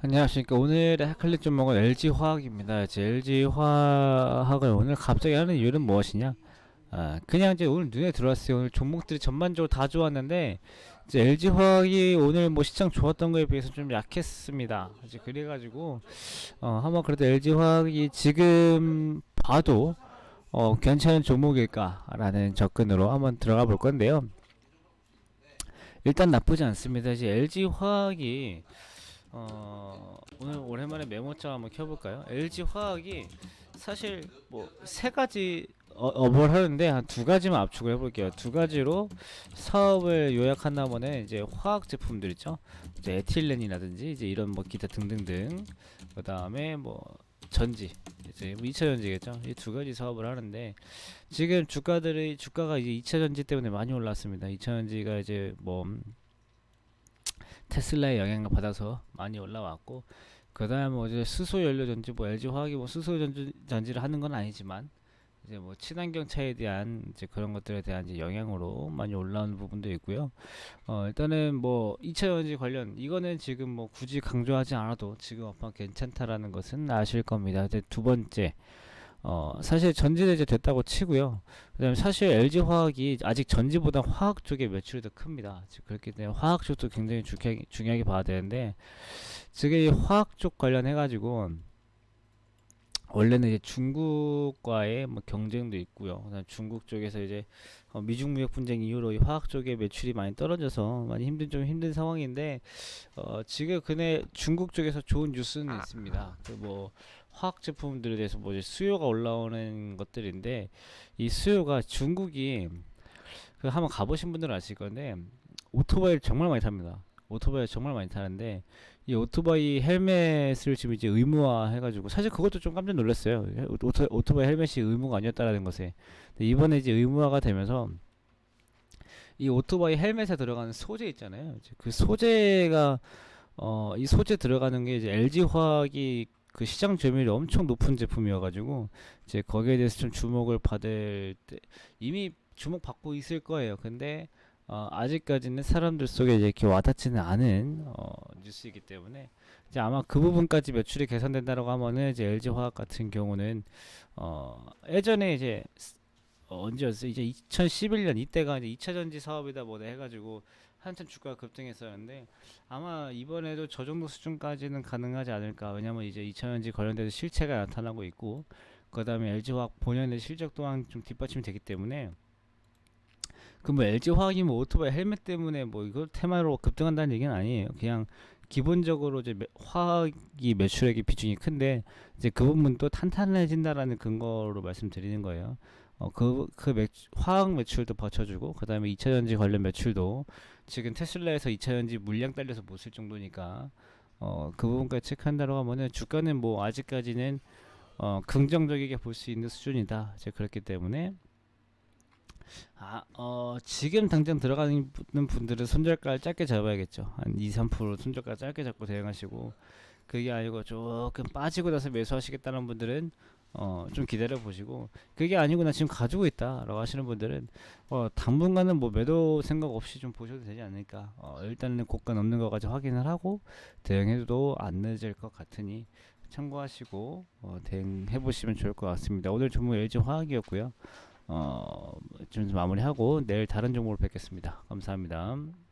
안녕하십니까. 오늘의 핫클릭 종목은 LG화학입니다. 이제 LG화학을 오늘 갑자기 하는 이유는 무엇이냐? 아, 그냥 이제 오늘 눈에 들어왔어요. 오늘 종목들이 전반적으로 다 좋았는데, 이제 LG화학이 오늘 뭐 시장 좋았던 거에 비해서 좀 약했습니다. 이제 그래가지고, 어, 한번 그래도 LG화학이 지금 봐도, 어, 괜찮은 종목일까라는 접근으로 한번 들어가 볼 건데요. 일단 나쁘지 않습니다. 이제 LG화학이, 어, 오늘 오랜만에 메모장 한번 켜볼까요? LG 화학이 사실 뭐 세 가지 어, 업을 하는데 한 두 가지만 압축을 해볼게요. 두 가지로 사업을 요약한다면은 이제 화학 제품들 있죠. 이제 에틸렌이라든지 이제 이런 뭐 기타 등등등. 그 다음에 뭐 전지 이제 뭐 2차 전지겠죠. 이 두 가지 사업을 하는데 지금 주가들이 주가가 이제 2차 전지 때문에 많이 올랐습니다. 2차 전지가 이제 뭐 테슬라의 영향을 받아서 많이 올라왔고 그 다음에 뭐 이제 수소 연료 전지 뭐 LG 화학이 뭐 수소 전지 전지를 하는 건 아니지만 이제 뭐 친환경 차에 대한 이제 그런 것들에 대한 이제 영향으로 많이 올라오는 부분도 있고요. 어 일단은 뭐 2차 전지 관련 이거는 지금 뭐 굳이 강조하지 않아도 지금 업황 괜찮다라는 것은 아실 겁니다. 이제 두 번째 어 사실 전지는 이제 됐다고 치고요. 그다음에 사실 LG 화학이 아직 전지보다 화학 쪽의 매출이 더 큽니다. 즉 그렇기 때문에 화학 쪽도 굉장히 중요하게, 중요하게 봐야 되는데 지금 이 화학 쪽 관련해 가지고 원래는 이제 중국과의 뭐 경쟁도 있고요. 그다음 중국 쪽에서 이제 어, 미중 무역 분쟁 이후로 이 화학 쪽의 매출이 많이 떨어져서 많이 힘든 좀 힘든 상황인데 어, 지금 근데 중국 쪽에서 좋은 뉴스는 있습니다. 그뭐 화학 제품들에 대해서 뭐 이제 수요가 올라오는 것들인데 이 수요가 중국이 그 한번 가보신 분들은 아실 건데 오토바이를 정말 많이 탑니다. 오토바이 정말 많이 타는데 이 오토바이 헬멧을 지금 이제 의무화 해가지고 사실 그것도 좀 깜짝 놀랐어요. 오토, 오토바이 헬멧이 의무가 아니었다라는 것에 이번에 이제 의무화가 되면서 이 오토바이 헬멧에 들어가는 소재 있잖아요. 그 소재가 어 이 소재 들어가는 게 이제 LG 화학이 그 시장 점유율이 엄청 높은 제품이어가지고 이제 거기에 대해서 좀 주목을 받을 때 이미 주목 받고 있을 거예요. 근데 어, 아직까지는 사람들 속에 이렇게 와닿지는 않은 어, 뉴스이기 때문에 이제 아마 그 부분까지 매출이 개선된다라고 하면은 이제 LG 화학 같은 경우는 어, 예전에 이제 스- 어, 언제였어? 이제 2011년 이때가 이제 2차 전지 사업이다 뭐다 해가지고 한참 주가가 급등했었는데 아마 이번에도 저 정도 수준까지는 가능하지 않을까. 왜냐면 이제 2차 전지 관련돼서 실체가 나타나고 있고 그 다음에 LG 화학 본연의 실적 또한 좀 뒷받침이 되기 때문에 그 뭐 LG 화학이 뭐 오토바이 헬멧 때문에 뭐 이걸 테마로 급등한다는 얘기는 아니에요. 그냥 기본적으로 이제 매- 화학이 매출액의 비중이 큰데 이제 그 부분도 탄탄해진다라는 근거로 말씀드리는 거예요. 어, 그, 그 매, 화학 매출도 받쳐주고, 그 다음에 2차 전지 관련 매출도 지금 테슬라에서 2차 전지 물량 딸려서 못 쓸 정도니까, 어, 그 부분까지 체크한다고 하면은 주가는 뭐 아직까지는 어, 긍정적이게 볼 수 있는 수준이다. 이제 그렇기 때문에, 아, 어, 지금 당장 들어가는 분- 분들은 손절가를 짧게 잡아야겠죠. 한 2, 3% 손절가 짧게 잡고 대응하시고, 그게 아니고 조금 빠지고 나서 매수하시겠다는 분들은 어, 좀 기다려 보시고, 그게 아니고 나 지금 가지고 있다 라고 하시는 분들은 어, 당분간은 뭐 매도 생각 없이 좀 보셔도 되지 않을까. 어, 일단은 고가 넘는 것까지 확인을 하고 대응해도 안 늦을 것 같으니 참고하시고 어, 대응해 보시면 좋을 것 같습니다. 오늘 종목 LG 화학이었고요. 어, 좀 마무리하고 내일 다른 종목으로 뵙겠습니다. 감사합니다.